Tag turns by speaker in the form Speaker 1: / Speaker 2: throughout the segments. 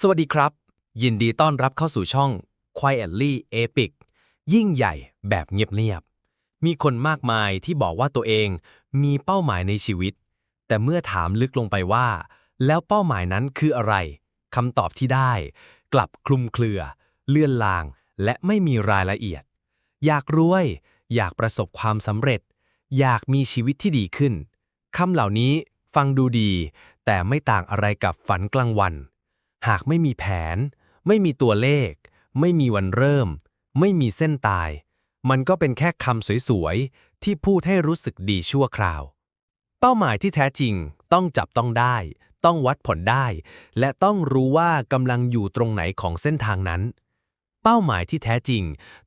Speaker 1: สวัสดีครับ ยินดีต้อนรับเข้าสู่ช่อง Quietly Epic ยิ่งใหญ่แบบเงียบๆ มีคนมากมายที่บอกว่าตัวเองมีเป้าหมายในชีวิต แต่เมื่อถามลึกลงไปว่า แล้วเป้าหมายนั้นคืออะไรคำตอบที่ได้ กลับคลุมเครือ เลื่อนลาง และไม่มีรายละเอียด อยากรวย อยากประสบความสำเร็จ อยากมีชีวิตที่ดีขึ้นคำเหล่านี้ฟังดูดี แต่ไม่ต่างอะไรกับฝันกลางวัน หากไม่มีแผน ไม่มีตัวเลข ไม่มีวันเริ่ม ไม่มีเส้นตาย มันก็เป็นแค่คำสวยๆ ที่พูดให้รู้สึกดีชั่วคราว เป้าหมายที่แท้จริงต้องจับต้องได้ ต้องวัดผลได้ และต้องรู้ว่ากำลังอยู่ตรงไหนของเส้นทางนั้น เป้าหมายที่แท้จริง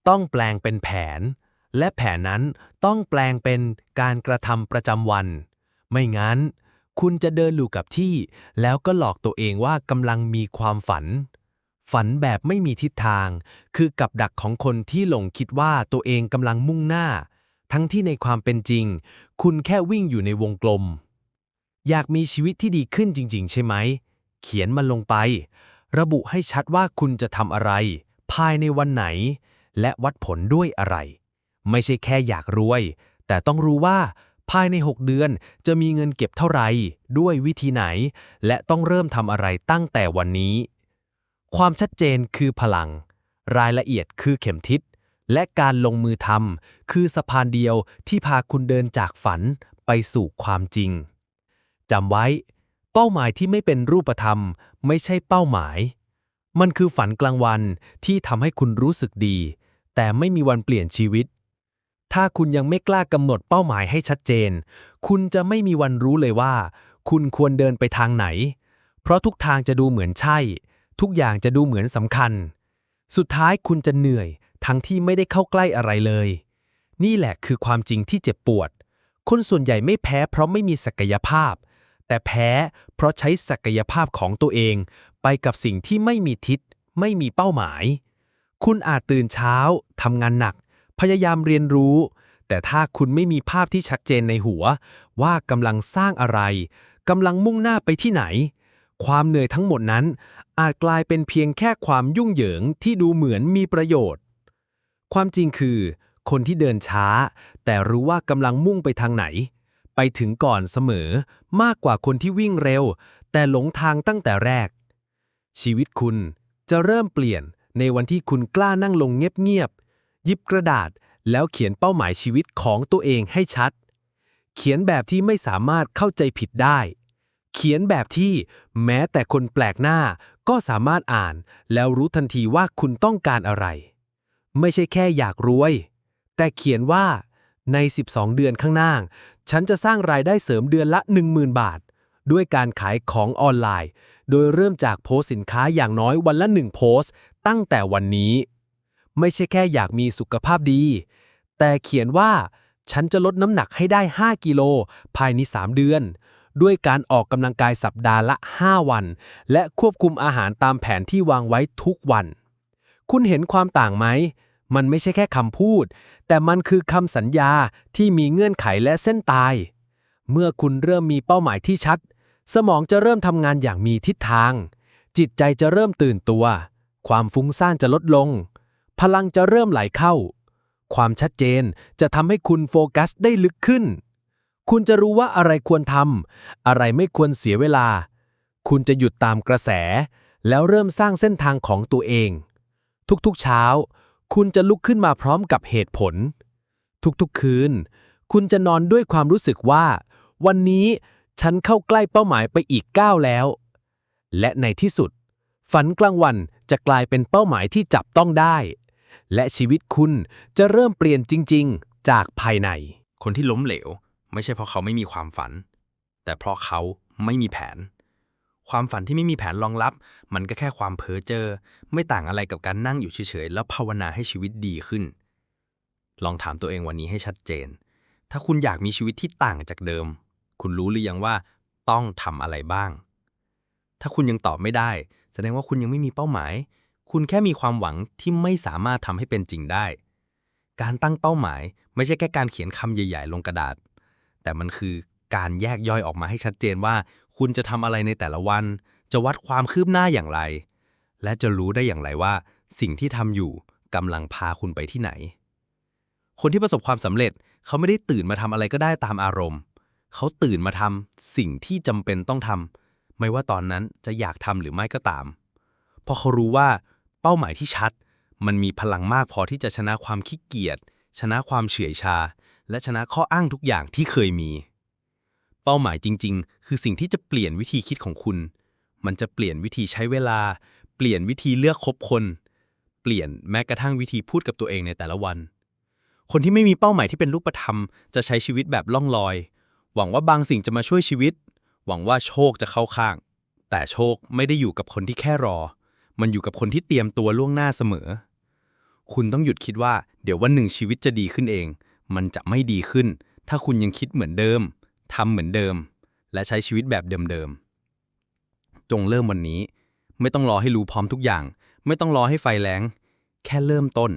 Speaker 1: ต้องแปลงเป็นแผน และแผนนั้นต้องแปลงเป็นการกระทำประจำวัน ไม่งั้น คุณจะเดินอยู่กับที่ แล้วก็หลอกตัวเองว่ากำลังมีความฝัน ฝันแบบไม่มีทิศทาง คือกับดักของคนที่หลงคิดว่าตัวเองกำลังมุ่งหน้า ทั้งที่ในความเป็นจริง คุณแค่วิ่งอยู่ในวงกลม อยากมีชีวิตที่ดีขึ้นจริง ๆ ใช่ไหม เขียนมันลงไป ระบุให้ชัดว่าคุณจะทำอะไร ภายในวันไหน และวัดผลด้วยอะไร ไม่ใช่แค่อยากรวย แต่ต้องรู้ว่า ภายใน 6 เดือนจะมีเงินเก็บเท่าไหร่ด้วยวิธีไหน และต้องเริ่มทำอะไรตั้งแต่วันนี้ ความชัดเจนคือพลัง รายละเอียดคือเข็มทิศ และการลงมือทำคือสะพานเดียวที่พาคุณเดินจากฝันไปสู่ความจริงจำไว้ เป้าหมายที่ไม่เป็นรูปธรรม ไม่ใช่เป้าหมาย มันคือฝันกลางวันที่ทำให้คุณรู้สึกดี แต่ไม่มีวันเปลี่ยนชีวิต ถ้าคุณยังไม่กล้ากำหนดเป้าหมายให้ชัดเจน คุณจะไม่มีวันรู้เลยว่า คุณควรเดินไปทางไหน เพราะทุกทางจะดูเหมือนใช่ ทุกอย่างจะดูเหมือนสำคัญ สุดท้ายคุณจะเหนื่อย ทั้งที่ไม่ได้เข้าใกล้อะไรเลย นี่แหละคือความจริงที่เจ็บปวด คนส่วนใหญ่ไม่แพ้เพราะไม่มีศักยภาพ แต่แพ้เพราะใช้ศักยภาพของตัวเอง ไปกับสิ่งที่ไม่มีทิศ ไม่มีเป้าหมาย คุณอาจตื่นเช้าทำงานหนัก พยายามเรียนรู้ แต่ถ้าคุณไม่มีภาพที่ชัดเจนในหัว ว่ากำลังสร้างอะไรกำลังมุ่งหน้าไปที่ไหน ความเหนื่อยทั้งหมดนั้น อาจกลายเป็นเพียงแค่ความยุ่งเหยิงที่ดูเหมือนมีประโยชน์ ความจริงคือ คนที่เดินช้า แต่รู้ว่ากำลังมุ่งไปทางไหน ไปถึงก่อนเสมอมากกว่าคนที่วิ่งเร็ว แต่หลงทางตั้งแต่แรก ชีวิตคุณจะเริ่มเปลี่ยนในวันที่คุณกล้านั่งลงเงียบ หยิบกระดาษแล้วเขียนเป้าหมายชีวิตของตัวเองให้ชัด เขียนแบบที่ไม่สามารถเข้าใจผิดได้ เขียนแบบที่แม้แต่คนแปลกหน้าก็สามารถอ่านแล้วรู้ทันทีว่าคุณต้องการอะไร ไม่ใช่แค่อยากรวย แต่เขียนว่าใน 12 เดือนข้างหน้า ฉันจะสร้างรายได้เสริมเดือนละ 10,000 บาท ด้วยการขายของออนไลน์ โดยเริ่มจากโพสสินค้าอย่างน้อยวันละ 1 โพสตตั้งแต่วันนี้ ไม่ใช่แค่อยากมีสุขภาพดี แต่เขียนว่า ฉันจะลดน้ำหนักให้ได้ 5 กิโล ภายใน 3 เดือน ด้วยการออกกำลังกายสัปดาห์ละ 5 วัน และควบคุมอาหารตามแผนที่วางไว้ทุกวัน คุณเห็นความต่างไหม มันไม่ใช่แค่คำพูด แต่มันคือคำสัญญาที่มีเงื่อนไขและเส้นตาย เมื่อคุณเริ่มมีเป้าหมายที่ชัด สมองจะเริ่มทำงานอย่างมีทิศทาง จิตใจจะเริ่มตื่นตัว ความฟุ้งซ่านจะลดลง พลังจะเริ่มไหลเข้า ความชัดเจนจะทำให้คุณโฟกัสได้ลึกขึ้น คุณจะรู้ว่าอะไรควรทำอะไรไม่ควรเสียเวลา คุณจะหยุดตามกระแส แล้วเริ่มสร้างเส้นทางของตัวเอง ทุกๆเช้า คุณจะลุกขึ้นมาพร้อมกับเหตุผล ทุกๆคืน คุณจะนอนด้วยความรู้สึกว่า วันนี้ฉันเข้าใกล้เป้าหมายไปอีกก้าวแล้ว และในที่สุด ฝันกลางวันจะกลายเป็นเป้าหมายที่จับต้องได้ และชีวิตคุณจะเริ่มเปลี่ยนจริง ๆ จากภายใน
Speaker 2: คนที่ล้มเหลว ไม่ใช่เพราะเขาไม่มีความฝัน แต่เพราะเขาไม่มีแผน ความฝันที่ไม่มีแผนรองรับ มันก็แค่ความเพ้อเจ้อไม่ต่างอะไรกับการนั่งอยู่เฉยๆแล้วภาวนาให้ชีวิตดีขึ้น ลองถามตัวเองวันนี้ให้ชัดเจน ถ้าคุณอยากมีชีวิตที่ต่างจากเดิม คุณรู้หรือยังว่าต้องทำอะไรบ้าง ถ้าคุณยังตอบไม่ได้ แสดงว่าคุณยังไม่มีเป้าหมาย คุณแค่มีความหวังที่ไม่สามารถทำให้เป็นจริงได้ การตั้งเป้าหมายไม่ใช่แค่การเขียนคำใหญ่ ๆ ลงกระดาษ แต่มันคือการแยกย่อยออกมาให้ชัดเจนว่า คุณจะทำอะไรในแต่ละวัน จะวัดความคืบหน้าอย่างไร และจะรู้ได้อย่างไรว่า สิ่งที่ทำอยู่กำลังพาคุณไปที่ไหน คนที่ประสบความสำเร็จเขาไม่ได้ตื่นมาทำอะไรก็ได้ตามอารมณ์ เขาตื่นมาทำสิ่งที่จำเป็นต้องทำไม่ว่าตอนนั้นจะอยากทำหรือไม่ก็ตาม เพราะเขารู้ว่า เป้าหมายที่ชัด มันมีพลังมากพอที่จะชนะความขี้เกียจ ชนะความเฉื่อยชา และชนะข้ออ้างทุกอย่างที่เคยมี เป้าหมายจริง ๆ คือสิ่งที่จะเปลี่ยนวิธีคิดของคุณ มันจะเปลี่ยนวิธีใช้เวลา เปลี่ยนวิธีเลือกคบคน เปลี่ยนแม้กระทั่งวิธีพูดกับตัวเองในแต่ละวัน คนที่ไม่มีเป้าหมายที่เป็นรูปธรรม จะใช้ชีวิตแบบล่องลอย หวังว่าบางสิ่งจะมาช่วยชีวิต หวังว่าโชคจะเข้าข้าง แต่โชคไม่ได้อยู่กับคนที่แค่รอ มันอยู่กับคนที่เตรียมตัวล่วงหน้าเสมอ คุณต้องหยุดคิดว่า เดี๋ยววันหนึ่งชีวิตจะดีขึ้นเอง มันจะไม่ดีขึ้น ถ้าคุณยังคิดเหมือนเดิมทำเหมือนเดิม และใช้ชีวิตแบบเดิมๆ จงเริ่มวันนี้ ไม่ต้องรอให้รู้พร้อมทุกอย่าง ไม่ต้องรอให้ไฟแรงแค่เริ่มต้น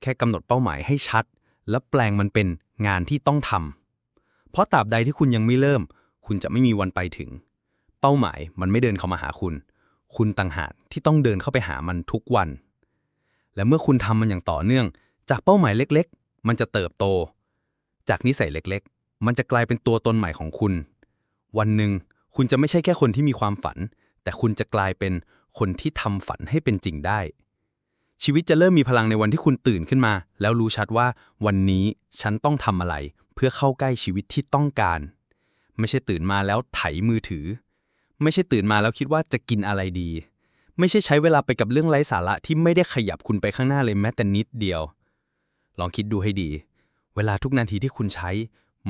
Speaker 2: แค่กำหนดเป้าหมายให้ชัด และแปลงมันเป็นงานที่ต้องทำเพราะตราบใดที่คุณยังไม่เริ่ม คุณจะไม่มีวันไปถึง เป้าหมายมันไม่เดินเข้ามาหาคุณ คุณต่างหากที่ต้องเดินเข้าไปหามันทุกวัน และเมื่อคุณทำมันอย่างต่อเนื่อง จากเป้าหมายเล็กๆ มันจะเติบโต จากนิสัยเล็กๆ มันจะกลายเป็นตัวตนใหม่ของคุณ วันหนึ่งคุณจะไม่ใช่แค่คนที่มีความฝัน แต่คุณจะกลายเป็นคนที่ทำฝันให้เป็นจริงได้ ชีวิตจะเริ่มมีพลังในวันที่คุณตื่นขึ้นมา แล้วรู้ชัดว่าวันนี้ฉันต้องทำอะไร เพื่อเข้าใกล้ชีวิตที่ต้องการ ไม่ใช่ตื่นมาแล้วไถมือถือ ไม่ใช่ตื่นมาแล้วคิดว่าจะกินอะไรดี ไม่ใช่ใช้เวลาไปกับเรื่องไร้สาระที่ไม่ได้ขยับคุณไปข้างหน้าเลยแม้แต่นิดเดียว ลองคิดดูให้ดี เวลาทุกนาทีที่คุณใช้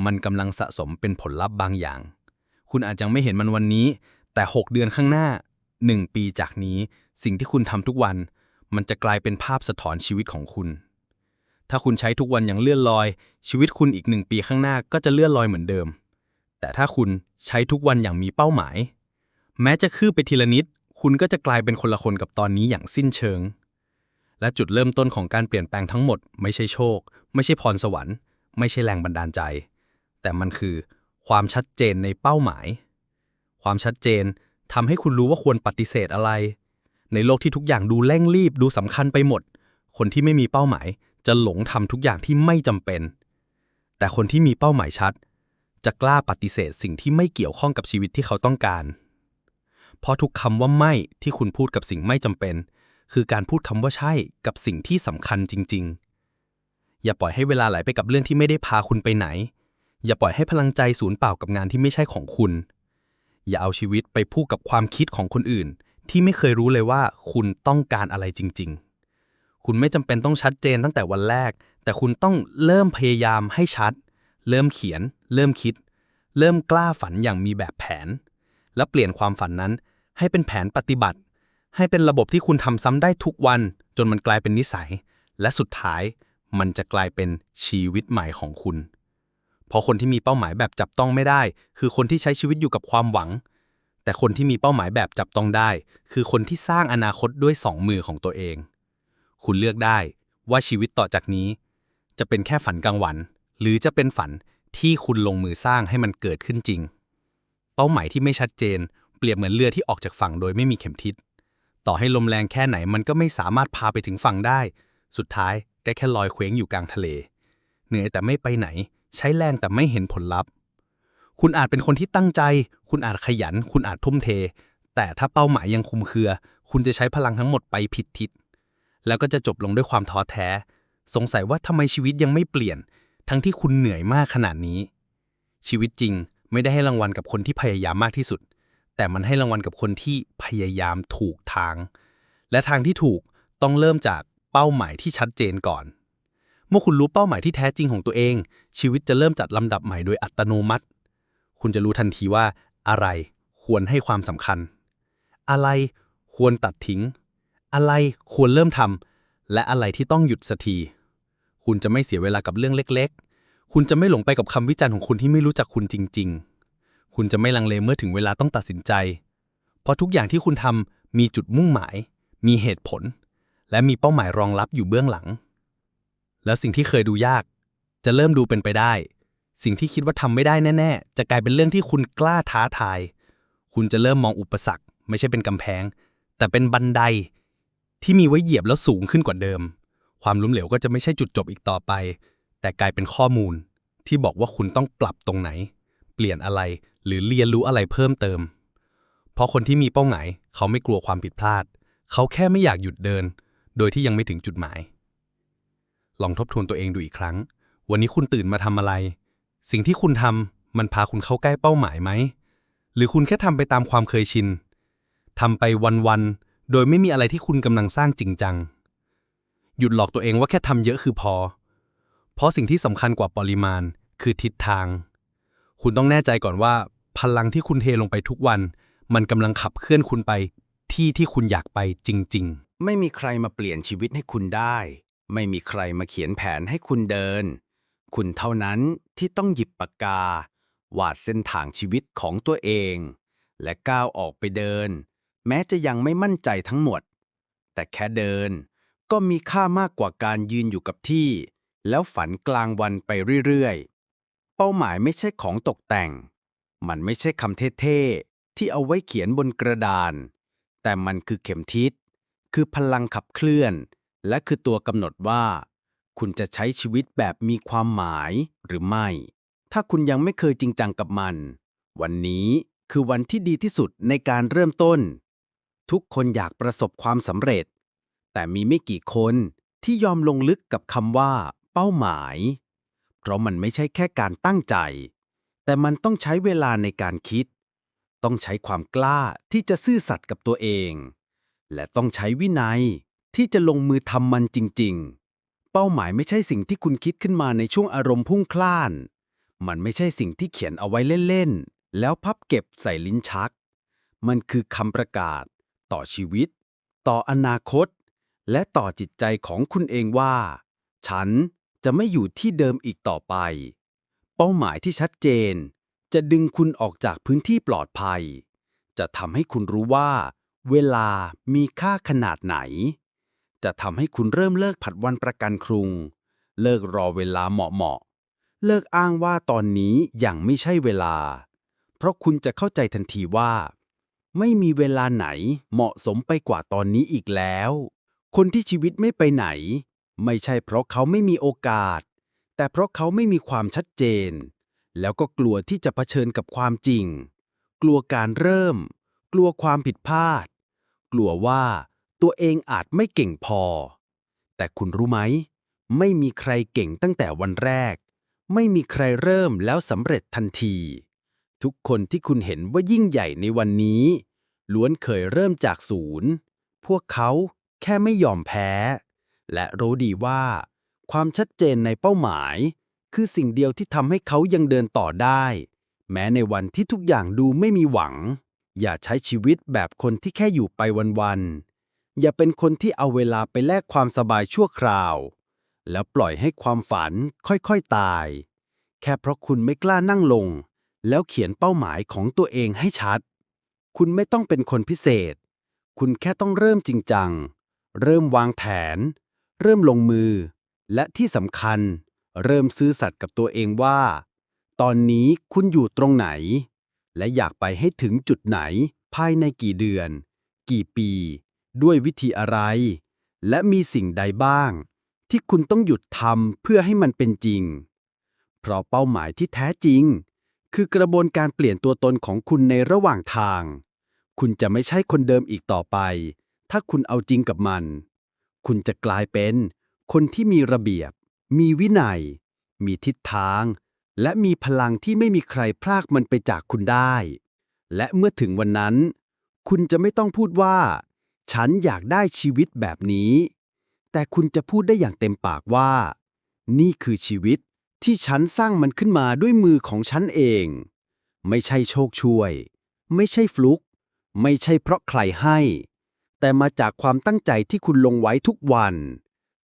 Speaker 2: มันกำลังสะสมเป็นผลลัพธ์บางอย่าง คุณอาจจะไม่เห็นมันวันนี้ แต่ 6 เดือนข้างหน้า 1 ปีจากนี้ สิ่งที่คุณทำทุกวัน มันจะกลายเป็นภาพสะท้อนชีวิตของคุณ ถ้าคุณใช้ทุกวันอย่างเลื่อนลอย ชีวิตคุณอีกหนึ่งปีข้างหน้าก็จะเลื่อนลอยเหมือนเดิม แต่ถ้าคุณใช้ทุกวันอย่างมีเป้าหมาย แม้จะคืบไปทีละนิด คุณก็จะกลายเป็นคนละคนกับตอนนี้อย่างสิ้นเชิง และจุดเริ่มต้นของการเปลี่ยนแปลงทั้งหมด ไม่ใช่โชค ไม่ใช่พรสวรรค์ ไม่ใช่แรงบันดาลใจ แต่มันคือความชัดเจนในเป้าหมาย ความชัดเจนทำให้คุณรู้ว่าควรปฏิเสธอะไร ในโลกที่ทุกอย่างดูเร่งรีบดูสำคัญไปหมด คนที่ไม่มีเป้าหมาย จะหลงทำทุกอย่างที่ไม่จำเป็น แต่คนที่มีเป้าหมายชัด จะกล้าปฏิเสธสิ่งที่ไม่เกี่ยวข้องกับชีวิตที่เขาต้องการ เพราะทุกคำว่าไม่ที่คุณพูดกับสิ่งไม่จำเป็น คือการพูดคำว่าใช่กับสิ่งที่สำคัญจริง ๆ อย่าปล่อยให้เวลาไหลไปกับเรื่องที่ไม่ได้พาคุณไปไหน อย่าปล่อยให้พลังใจสูญเปล่ากับงานที่ไม่ใช่ของคุณ อย่าเอาชีวิตไปพูดกับความคิดของคนอื่น ที่ไม่เคยรู้เลยว่าคุณต้องการอะไรจริง ๆ คุณไม่จำเป็นต้องชัดเจนตั้งแต่วันแรก แต่คุณต้องเริ่มพยายามให้ชัด เริ่มเขียน เริ่มคิด เริ่มกล้าฝันอย่างมีแบบแผน และเปลี่ยนความฝันนั้น ให้เป็นแผนปฏิบัติ ให้เป็นระบบที่คุณทำซ้ำได้ทุกวัน จนมันกลายเป็นนิสัย และสุดท้ายมันจะกลายเป็นชีวิตใหม่ของคุณ เพราะคนที่มีเป้าหมายแบบจับต้องไม่ได้ คือคนที่ใช้ชีวิตอยู่กับความหวัง แต่คนที่มีเป้าหมายแบบจับต้องได้ คือคนที่สร้างอนาคตด้วยสองมือของตัวเอง คุณเลือกได้ว่าชีวิตต่อจากนี้ จะเป็นแค่ฝันกลางวัน หรือจะเป็นฝันที่คุณลงมือสร้างให้มันเกิดขึ้นจริง เป้าหมายที่ไม่ชัดเจน เปรียบเหมือนเรือที่ออกจากฝั่งโดยไม่มีเข็มทิศ ต่อให้ลมแรงแค่ไหนมันก็ไม่สามารถพาไปถึงฝั่งได้ สุดท้ายก็แค่ลอยเคว้งอยู่กลางทะเล เหนื่อยแต่ไม่ไปไหน ใช้แรงแต่ไม่เห็นผลลัพธ์ คุณอาจเป็นคนที่ตั้งใจ คุณอาจขยัน คุณอาจทุ่มเท แต่ถ้าเป้าหมายยังคุมเครือ คุณจะใช้พลังทั้งหมดไปผิดทิศ แล้วก็จะจบลงด้วยความท้อแท้ สงสัยว่าทำไมชีวิตยังไม่เปลี่ยน ทั้งที่คุณเหนื่อยมากขนาดนี้ ชีวิตจริง ไม่ได้ให้รางวัลกับคนที่พยายามมากที่สุด แต่มันให้รางวัลกับคนที่พยายามถูกทาง และทางที่ถูกต้องเริ่มจากเป้าหมายที่ชัดเจนก่อน เมื่อคุณรู้เป้าหมายที่แท้จริงของตัวเอง ชีวิตจะเริ่มจัดลำดับใหม่โดยอัตโนมัติ คุณจะรู้ทันทีว่าอะไรควรให้ความสำคัญ อะไรควรตัดทิ้ง อะไรควรเริ่มทำและอะไรที่ต้องหยุดสักที คุณจะไม่เสียเวลากับเรื่องเล็ก คุณจะไม่หลงไปกับคำวิจารณ์ของคนที่ไม่รู้จักคุณจริง ๆ คุณจะไม่ลังเลเมื่อถึงเวลาต้องตัดสินใจ เพราะทุกอย่างที่คุณทำมีจุดมุ่งหมาย มีเหตุผล และมีเป้าหมายรองรับอยู่เบื้องหลัง แล้วสิ่งที่เคยดูยาก จะเริ่มดูเป็นไปได้ สิ่งที่คิดว่าทำไม่ได้แน่ ๆ จะกลายเป็นเรื่องที่คุณกล้าท้าทาย คุณจะเริ่มมองอุปสรรค ไม่ใช่เป็นกำแพง แต่เป็นบันได ที่มีไว้เหยียบแล้วสูงขึ้นกว่าเดิม ความล้มเหลวก็จะไม่ใช่จุดจบอีกต่อไป แต่กลายเป็นข้อมูลที่บอกว่าคุณต้องปรับตรงไหน เปลี่ยนอะไรหรือเรียนรู้อะไรเพิ่มเติม เพราะคนที่มีเป้าหมายเขาไม่กลัวความผิดพลาด เขาแค่ไม่อยากหยุดเดิน โดยที่ยังไม่ถึงจุดหมาย ลองทบทวนตัวเองดูอีกครั้ง วันนี้คุณตื่นมาทำอะไร สิ่งที่คุณทำมันพาคุณเข้าใกล้เป้าหมายไหม หรือคุณแค่ทำไปตามความเคยชินทำไปวันๆโดยไม่มีอะไรที่คุณกำลังสร้างจริงจัง หยุดหลอกตัวเองว่าแค่ทำเยอะคือพอ เพราะสิ่งที่สำคัญกว่าปริมาณ คือทิศทาง คุณต้องแน่ใจก่อนว่า พลังที่คุณเทลงไปทุกวัน มันกำลังขับเคลื่อนคุณไป ที่ที่คุณอยากไปจริง ๆ
Speaker 1: ไม่มีใครมาเปลี่ยนชีวิตให้คุณได้ ไม่มีใครมาเขียนแผนให้คุณเดิน คุณเท่านั้นที่ต้องหยิบปากกา วาดเส้นทางชีวิตของตัวเอง และก้าวออกไปเดิน แม้จะยังไม่มั่นใจทั้งหมด แต่แค่เดิน ก็มีค่ามากกว่าการยืนอยู่กับที่ แล้วฝันกลางวันไปเรื่อยๆ เป้าหมายไม่ใช่ของตกแต่ง มันไม่ใช่คำเท่ๆ ที่เอาไว้เขียนบนกระดาน แต่มันคือเข็มทิศ คือพลังขับเคลื่อน และคือตัวกำหนดว่า คุณจะใช้ชีวิตแบบมีความหมายหรือไม่ ถ้าคุณยังไม่เคยจริงจังกับมัน วันนี้คือวันที่ดีที่สุดในการเริ่มต้น ทุกคนอยากประสบความสำเร็จ แต่มีไม่กี่คนที่ยอมลงลึกกับคำว่า เป้าหมาย เพราะมันไม่ใช่แค่การตั้งใจ แต่มันต้องใช้เวลาในการคิด ต้องใช้ความกล้าที่จะซื่อสัตย์กับตัวเอง และต้องใช้วินัยที่จะลงมือทำมันจริง ๆ เป้าหมายไม่ใช่สิ่งที่คุณคิดขึ้นมาในช่วงอารมณ์พุ่งพล่าน มันไม่ใช่สิ่งที่เขียนเอาไว้เล่นๆ แล้วพับเก็บใส่ลิ้นชัก มันคือคำประกาศ ต่อชีวิต ต่ออนาคต และต่อจิตใจของคุณเองว่า ฉัน จะไม่อยู่ที่เดิมอีกต่อไป เป้าหมายที่ชัดเจน จะดึงคุณออกจากพื้นที่ปลอดภัย จะทำให้คุณรู้ว่า เวลามีค่าขนาดไหน จะทำให้คุณเริ่มเลิกผัดวันประกันครุง เลิกรอเวลาเหมาะๆเลิกอ้างว่าตอนนี้ยังไม่ใช่เวลา เพราะคุณจะเข้าใจทันทีว่า ไม่มีเวลาไหนเหมาะสมไปกว่าตอนนี้อีกแล้ว คนที่ชีวิตไม่ไปไหน ไม่ใช่เพราะเขาไม่มีโอกาส แต่เพราะเขาไม่มีความชัดเจน แล้วก็กลัวที่จะเผชิญกับความจริง กลัวการเริ่ม กลัวความผิดพลาด กลัวว่าตัวเองอาจไม่เก่งพอ แต่คุณรู้ไหม ไม่มีใครเก่งตั้งแต่วันแรก ไม่มีใครเริ่มแล้วสำเร็จทันที ทุกคนที่คุณเห็นว่ายิ่งใหญ่ในวันนี้ ล้วนเคยเริ่มจากศูนย์ พวกเขาแค่ไม่ยอมแพ้ และรู้ดีว่า ความชัดเจนในเป้าหมาย คือสิ่งเดียวที่ทำให้เขายังเดินต่อได้ แม้ในวันที่ทุกอย่างดูไม่มีหวัง อย่าใช้ชีวิตแบบคนที่แค่อยู่ไปวันๆอย่าเป็นคนที่เอาเวลาไปแลกความสบายชั่วคราว แล้วปล่อยให้ความฝันค่อยๆตาย แค่เพราะคุณไม่กล้านั่งลง แล้วเขียนเป้าหมายของตัวเองให้ชัด คุณไม่ต้องเป็นคนพิเศษ คุณแค่ต้องเริ่มจริงจังเริ่มวางแผน เริ่มลงมือ และที่สำคัญ เริ่มซื่อสัตย์กับตัวเองว่า ตอนนี้คุณอยู่ตรงไหน และอยากไปให้ถึงจุดไหน ภายในกี่เดือน กี่ปี ด้วยวิธีอะไร และมีสิ่งใดบ้าง ที่คุณต้องหยุดทำเพื่อให้มันเป็นจริง เพราะเป้าหมายที่แท้จริง คือกระบวนการเปลี่ยนตัวตนของคุณในระหว่างทาง คุณจะไม่ใช่คนเดิมอีกต่อไป ถ้าคุณเอาจริงกับมัน คุณจะกลายเป็น คนที่มีระเบียบ มีวินัย มีทิศทาง และมีพลังที่ไม่มีใครพรากมันไปจากคุณได้ และเมื่อถึงวันนั้น คุณจะไม่ต้องพูดว่า ฉันอยากได้ชีวิตแบบนี้ แต่คุณจะพูดได้อย่างเต็มปากว่า นี่คือชีวิตที่ฉันสร้างมันขึ้นมาด้วยมือของฉันเอง ไม่ใช่โชคช่วย ไม่ใช่ฟลุก ไม่ใช่เพราะใครให้ แต่มาจากความตั้งใจที่คุณลงไว้ทุกวัน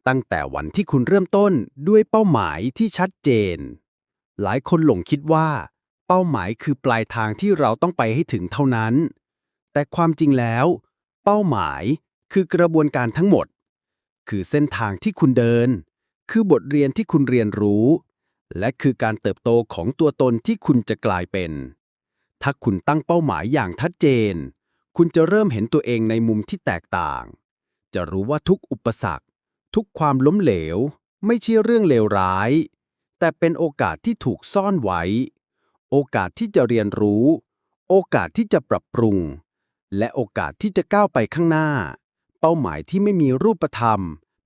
Speaker 1: ตั้งแต่วันที่คุณเริ่มต้นด้วยเป้าหมายที่ชัดเจน หลายคนหลงคิดว่า เป้าหมายคือปลายทางที่เราต้องไปให้ถึงเท่านั้น แต่ความจริงแล้ว เป้าหมายคือกระบวนการทั้งหมด คือเส้นทางที่คุณเดิน คือบทเรียนที่คุณเรียนรู้ และคือการเติบโตของตัวตนที่คุณจะกลายเป็น ถ้าคุณตั้งเป้าหมายอย่างชัดเจน คุณจะเริ่มเห็นตัวเองในมุมที่แตกต่าง
Speaker 3: จะรู้ว่าทุกอุปสรรค ทุกความล้มเหลว ไม่ใช่เรื่องเลวร้าย แต่เป็นโอกาสที่ถูกซ่อนไว้ โอกาสที่จะเรียนรู้ โอกาสที่จะปรับปรุง และโอกาสที่จะก้าวไปข้างหน้า เป้าหมายที่ไม่มีรูปธรรม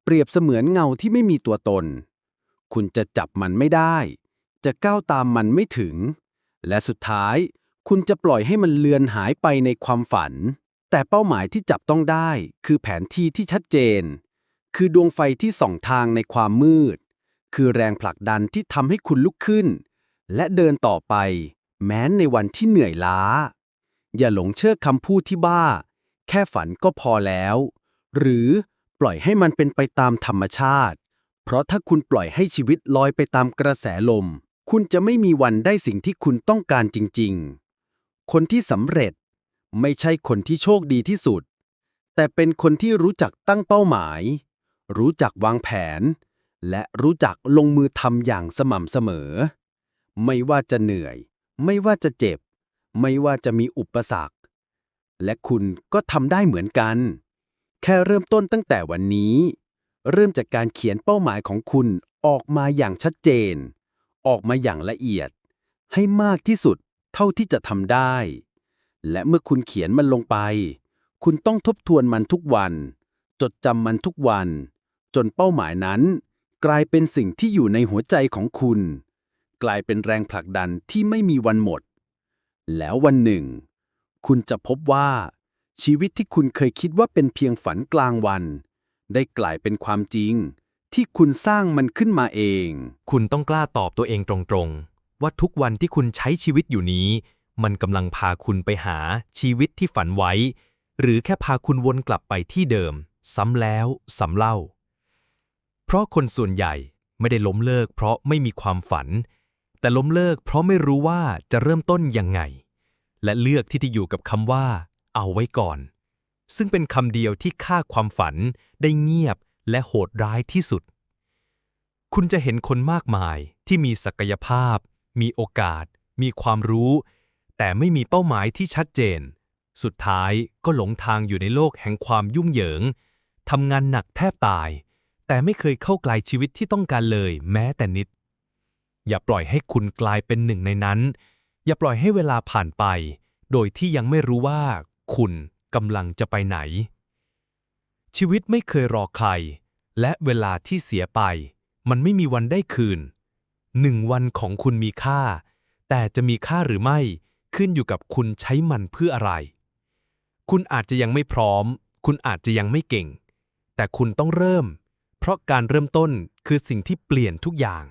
Speaker 3: เปรียบเสมือนเงาที่ไม่มีตัวตน คุณจะจับมันไม่ได้ จะก้าวตามมันไม่ถึง และสุดท้าย คุณจะปล่อยให้มันเลือนหายไปในความฝัน แต่เป้าหมายที่จับต้องได้ คือแผนที่ที่ชัดเจน คือดวงไฟที่ส่องทางในความมืด คือแรงผลักดันที่ทำให้คุณลุกขึ้น และเดินต่อไป แม้ในวันที่เหนื่อยล้า อย่าหลงเชื่อคำพูดที่บ้า แค่ฝันก็พอแล้ว หรือปล่อยให้มันเป็นไปตามธรรมชาติ เพราะถ้าคุณปล่อยให้ชีวิตลอยไปตามกระแสลม คุณจะไม่มีวันได้สิ่งที่คุณต้องการจริง ๆ คนที่สำเร็จ ไม่ใช่คนที่โชคดีที่สุด แต่เป็นคนที่รู้จักตั้งเป้าหมาย รู้จักวางแผน และรู้จักลงมือทำอย่างสม่ำเสมอ ไม่ว่าจะเหนื่อย ไม่ว่าจะเจ็บ ไม่ว่าจะมีอุปสรรค และคุณก็ทำได้เหมือนกัน แค่เริ่มต้นตั้งแต่วันนี้ เริ่มจากการเขียนเป้าหมายของคุณออกมาอย่างชัดเจน ออกมาอย่างละเอียด ให้มากที่สุด เท่าที่จะทำได้ และเมื่อคุณเขียนมันลงไป คุณต้องทบทวนมันทุกวัน จดจำมันทุกวัน จนเป้าหมายนั้น กลายเป็นสิ่งที่อยู่ในหัวใจของคุณ กลายเป็นแรงผลักดันที่ไม่มีวันหมด แล้ววันหนึ่ง คุณจะพบว่า ชีวิตที่คุณเคยคิดว่าเป็นเพียงฝันกลางวัน ได้กลายเป็นความจริงที่คุณสร้างมันขึ้นมาเอง
Speaker 1: คุณต้องกล้าตอบตัวเองตรงๆ ว่าทุกวันที่คุณใช้ชีวิตอยู่นี้ มันกำลังพาคุณไปหาชีวิตที่ฝันไว้ หรือแค่พาคุณวนกลับไปที่เดิม ซ้ำแล้วซ้ำเล่า เพราะคนส่วนใหญ่ไม่ได้ล้มเลิก เพราะไม่มีความฝัน แต่ล้มเลิกเพราะไม่รู้ว่าจะเริ่มต้นยังไง และเลือกที่จะอยู่กับคำว่า เอาไว้ก่อน ซึ่งเป็นคำเดียวที่ฆ่าความฝันได้เงียบและโหดร้ายที่สุดคุณจะเห็นคนมากมายที่มีศักยภาพ มีโอกาส มีความรู้ แต่ไม่มีเป้าหมายที่ชัดเจน สุดท้ายก็หลงทางอยู่ในโลกแห่งความยุ่งเหยิงทำงานหนักแทบตาย แต่ไม่เคยเข้าใกลชีวิตที่ต้องการเลยแม้แต่นิด อย่าปล่อยให้คุณกลายเป็นหนึ่งในนั้น อย่าปล่อยให้เวลาผ่านไป โดยที่ยังไม่รู้ว่า คุณกำลังจะไปไหน ชีวิตไม่เคยรอใคร และเวลาที่เสียไป มันไม่มีวันได้คืน หนึ่งวันของคุณมีค่า แต่จะมีค่าหรือไม่ขึ้นอยู่กับคุณใช้มันเพื่ออะไร คุณอาจจะยังไม่พร้อม คุณอาจจะยังไม่เก่ง แต่คุณต้องเริ่ม เพราะการเริ่มต้นคือสิ่งที่เปลี่ยนทุกอย่าง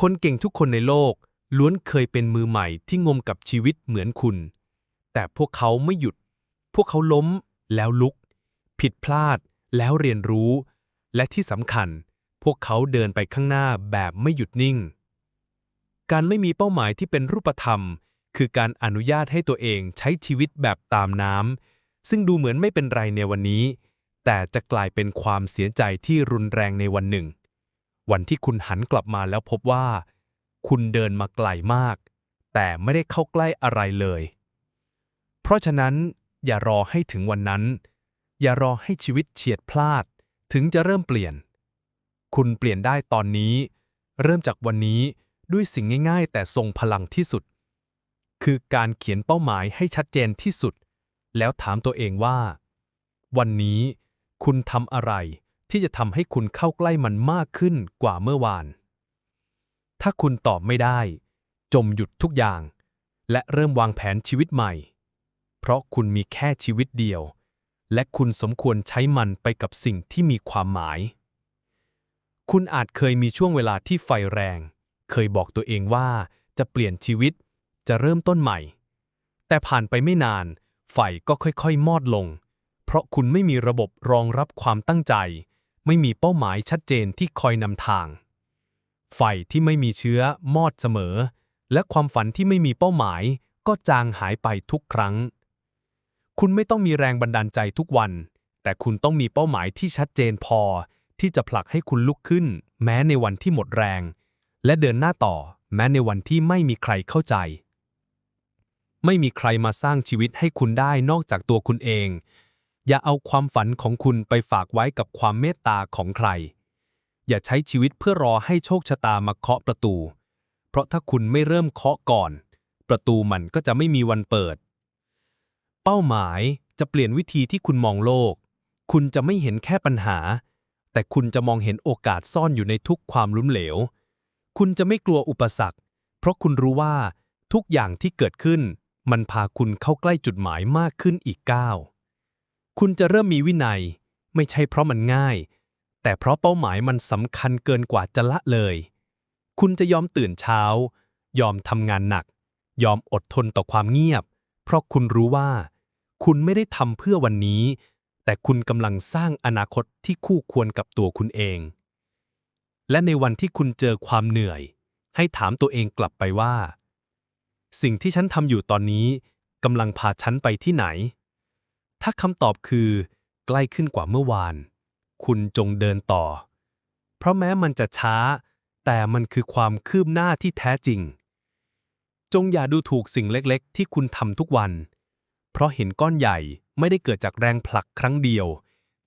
Speaker 1: คนเก่งทุกคนในโลกล้วนเคยเป็นมือใหม่ที่งมกับชีวิตเหมือนคุณ แต่พวกเขาไม่หยุด พวกเขาล้มแล้วลุก ผิดพลาดแล้วเรียนรู้ และที่สำคัญ พวกเขาเดินไปข้างหน้าแบบไม่หยุดนิ่ง การไม่มีเป้าหมายที่เป็นรูปธรรม คือการอนุญาตให้ตัวเองใช้ชีวิตแบบตามน้ำซึ่งดูเหมือนไม่เป็นไรในวันนี้ แต่จะกลายเป็นความเสียใจที่รุนแรงในวันหนึ่ง วันที่คุณหันกลับมาแล้วพบว่า คุณเดินมาไกลมาก แต่ไม่ได้เข้าใกล้อะไรเลย เพราะฉะนั้นอย่ารอให้ถึงวันนั้น อย่ารอให้ชีวิตเฉียดพลาด ถึงจะเริ่มเปลี่ยน คุณเปลี่ยนได้ตอนนี้ เริ่มจากวันนี้ด้วยสิ่งง่าย ๆ แต่ทรงพลังที่สุด คือการเขียนเป้าหมายให้ชัดเจนที่สุด แล้วถามตัวเองว่า วันนี้คุณทำอะไรที่จะทำให้คุณเข้าใกล้มันมากขึ้นกว่าเมื่อวาน ถ้าคุณตอบไม่ได้ จมหยุดทุกอย่าง และเริ่มวางแผนชีวิตใหม่ เพราะคุณมีแค่ชีวิตเดียว และคุณสมควรใช้มันไปกับสิ่งที่มีความหมาย คุณอาจเคยมีช่วงเวลาที่ไฟแรง เคยบอกตัวเองว่าจะเปลี่ยนชีวิต จะเริ่มต้นใหม่ แต่ผ่านไปไม่นาน ไฟก็ค่อยๆ มอดลง เพราะคุณไม่มีระบบรองรับความตั้งใจ ไม่มีเป้าหมายชัดเจนที่คอยนำทาง ไฟที่ไม่มีเชื้อมอดเสมอ และความฝันที่ไม่มีเป้าหมาย ก็จางหายไปทุกครั้ง คุณไม่ต้องมีแรงบันดาลใจทุกวัน แต่คุณต้องมีเป้าหมายที่ชัดเจนพอ ที่จะผลักให้คุณลุกขึ้น แม้ในวันที่หมดแรง และเดินหน้าต่อ แม้ในวันที่ไม่มีใครเข้าใจ ไม่มีใครมาสร้างชีวิตให้คุณได้นอกจากตัวคุณเอง
Speaker 2: อย่าเอาความฝันของคุณไปฝากไว้กับความเมตตาของใคร อย่าใช้ชีวิตเพื่อรอให้โชคชะตามาเคาะประตู เพราะถ้าคุณไม่เริ่มเคาะก่อน ประตูมันก็จะไม่มีวันเปิด เป้าหมายจะเปลี่ยนวิธีที่คุณมองโลก คุณจะไม่เห็นแค่ปัญหา แต่คุณจะมองเห็นโอกาสซ่อนอยู่ในทุกความล้มเหลว คุณจะไม่กลัวอุปสรรค เพราะคุณรู้ว่าทุกอย่างที่เกิดขึ้น มันพาคุณเข้าใกล้จุดหมายมากขึ้นอีกก้าวคุณจะเริ่มมีวินัย ไม่ใช่เพราะมันง่าย แต่เพราะเป้าหมายมันสำคัญเกินกว่าจะละเลย คุณจะยอมตื่นเช้า ยอมทำงานหนัก ยอมอดทนต่อความเงียบ เพราะคุณรู้ว่า คุณไม่ได้ทำเพื่อวันนี้ แต่คุณกำลังสร้างอนาคตที่คู่ควรกับตัวคุณเอง และในวันที่คุณเจอความเหนื่อย ให้ถามตัวเองกลับไปว่า สิ่งที่ฉันทำอยู่ตอนนี้กำลังพาฉันไปที่ไหน ถ้าคำตอบคือ ใกล้ขึ้นกว่าเมื่อวาน คุณจงเดินต่อ เพราะแม้มันจะช้า แต่มันคือความคืบหน้าที่แท้จริง จงอย่าดูถูกสิ่งเล็กๆ ที่คุณทำทุกวัน เพราะเห็นก้อนใหญ่ไม่ได้เกิดจากแรงผลักครั้งเดียว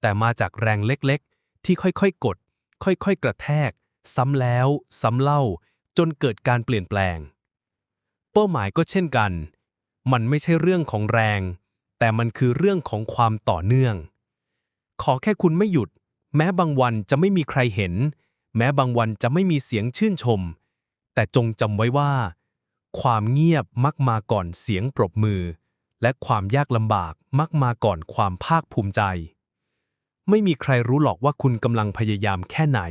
Speaker 2: แต่มาจากแรงเล็กๆ ที่ค่อยๆกด ค่อยๆกระแทก ซ้ำแล้ว ซ้ำเล่า จนเกิดการเปลี่ยนแปลง เป้าหมายก็เช่นกัน มันไม่ใช่เรื่องของแรง แต่มันคือเรื่องของความต่อเนื่อง ขอแค่คุณไม่หยุด แม้บางวันจะไม่มีใครเห็น แม้บางวันจะไม่มีเสียงชื่นชม แต่จงจำไว้ว่า ความเงียบมักมาก่อนเสียงปรบมือ และความยากลำบากมักมาก่อนความภาคภูมิใจ ไม่มีใครรู้หรอกว่าคุณกำลังพยายามแค่ไหน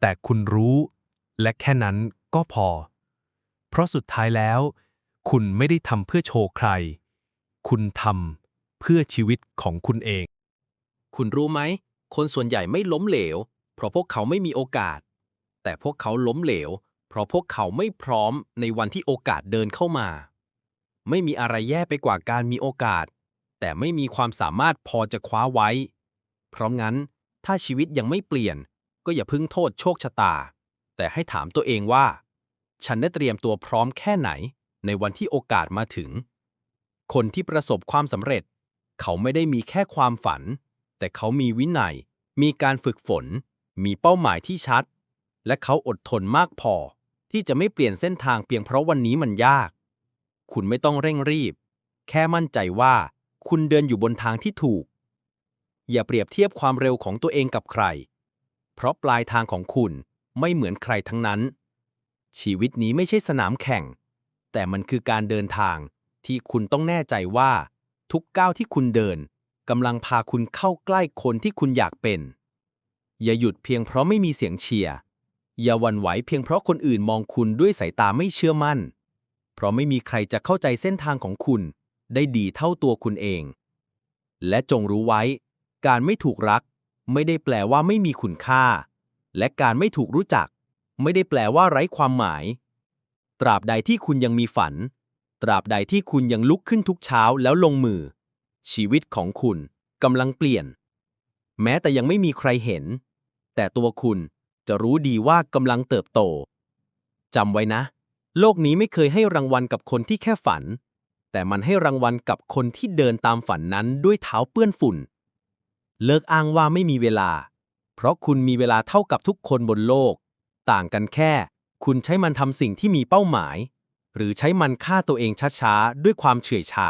Speaker 2: แต่คุณรู้ และแค่นั้นก็พอ เพราะสุดท้ายแล้ว คุณไม่ได้ทำเพื่อโชว์ใคร คุณทำเพื่อชีวิตของคุณเอง
Speaker 1: คุณรู้ไหม คนส่วนใหญ่ไม่ล้มเหลว เพราะพวกเขาไม่มีโอกาส แต่พวกเขาล้มเหลว เพราะพวกเขาไม่พร้อมในวันที่โอกาสเดินเข้ามา ไม่มีอะไรแย่ไปกว่าการมีโอกาส แต่ไม่มีความสามารถพอจะคว้าไว้ เพราะงั้น ถ้าชีวิตยังไม่เปลี่ยน ก็อย่าพึ่งโทษโชคชะตา แต่ให้ถามตัวเองว่า ฉันได้เตรียมตัวพร้อมแค่ไหน ในวันที่โอกาสมาถึง คนที่ประสบความสำเร็จ เขาไม่ได้มีแค่ความฝัน แต่เขามีวินัย มีการฝึกฝน มีเป้าหมายที่ชัด และเขาอดทนมากพอ ที่จะไม่เปลี่ยนเส้นทางเพียงเพราะวันนี้มันยาก คุณไม่ต้องเร่งรีบ แค่มั่นใจว่าคุณเดินอยู่บนทางที่ถูก อย่าเปรียบเทียบความเร็วของตัวเองกับใคร เพราะปลายทางของคุณไม่เหมือนใครทั้งนั้น ชีวิตนี้ไม่ใช่สนามแข่ง แต่มันคือการเดินทางที่คุณต้องแน่ใจว่า ทุกก้าวที่คุณเดินกำลังพาคุณเข้าใกล้คนที่คุณอยากเป็น อย่าหยุดเพียงเพราะไม่มีเสียงเชียร์ อย่าวันไหวเพียงเพราะคนอื่นมองคุณด้วยสายตาไม่เชื่อมั่น เพราะไม่มีใครจะเข้าใจเส้นทางของคุณ ได้ดีเท่าตัวคุณเอง และจงรู้ไว้ การไม่ถูกรัก ไม่ได้แปลว่าไม่มีคุณค่า และการไม่ถูกรู้จัก ไม่ได้แปลว่าไร้ความหมาย ตราบใดที่คุณยังมีฝัน ตราบใดที่คุณยังลุกขึ้นทุกเช้าแล้วลงมือ ชีวิตของคุณกำลังเปลี่ยน แม้แต่ยังไม่มีใครเห็น แต่ตัวคุณจะรู้ดีว่ากำลังเติบโตจำไว้นะ โลกนี้ไม่เคยให้รางวัลกับคนที่แค่ฝัน แต่มันให้รางวัลกับคนที่เดินตามฝันนั้นด้วยเท้าเปื้อนฝุ่น เลิกอ้างว่าไม่มีเวลา เพราะคุณมีเวลาเท่ากับทุกคนบนโลก ต่างกันแค่ คุณใช้มันทำสิ่งที่มีเป้าหมาย หรือใช้มันฆ่าตัวเองช้าๆ ด้วยความเฉื่อยชา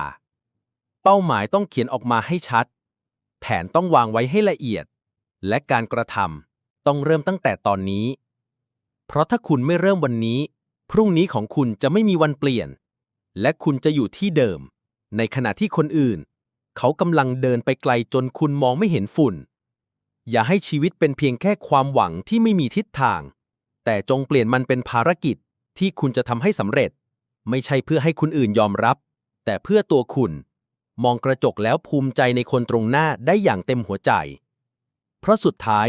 Speaker 1: เป้าหมายต้องเขียนออกมาให้ชัด แผนต้องวางไว้ให้ละเอียด และการกระทำต้องเริ่มตั้งแต่ตอนนี้ เพราะถ้าคุณไม่เริ่มวันนี้ พรุ่งนี้ของคุณจะไม่มีวันเปลี่ยน และคุณจะอยู่ที่เดิม ในขณะที่คนอื่น เขากำลังเดินไปไกลจนคุณมองไม่เห็นฝุ่น อย่าให้ชีวิตเป็นเพียงแค่ความหวังที่ไม่มีทิศทาง แต่จงเปลี่ยนมันเป็นภารกิจที่คุณจะทำให้สำเร็จ ไม่ใช่เพื่อให้คนอื่นยอมรับ แต่เพื่อตัวคุณ มองกระจกแล้วภูมิใจในคนตรงหน้าได้อย่างเต็มหัวใจ เพราะสุดท้าย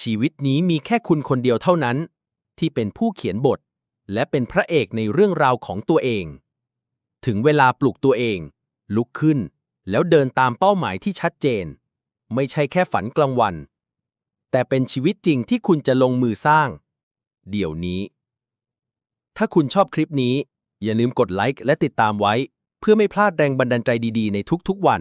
Speaker 1: ชีวิตนี้มีแค่คุณคนเดียวเท่านั้น ที่เป็นผู้เขียนบท และเป็นพระเอกในเรื่องราวของตัวเอง ถึงเวลาปลุกตัวเอง ลุกขึ้น แล้วเดินตามเป้าหมายที่ชัดเจน ไม่ใช่แค่ฝันกลางวัน แต่เป็นชีวิตจริงที่คุณจะลงมือสร้าง เดี๋ยวนี้ ถ้าคุณชอบคลิปนี้ อย่าลืมกดไลค์และติดตามไว้ เพื่อไม่พลาดแรงบันดาลใจดีๆ ในทุกๆวัน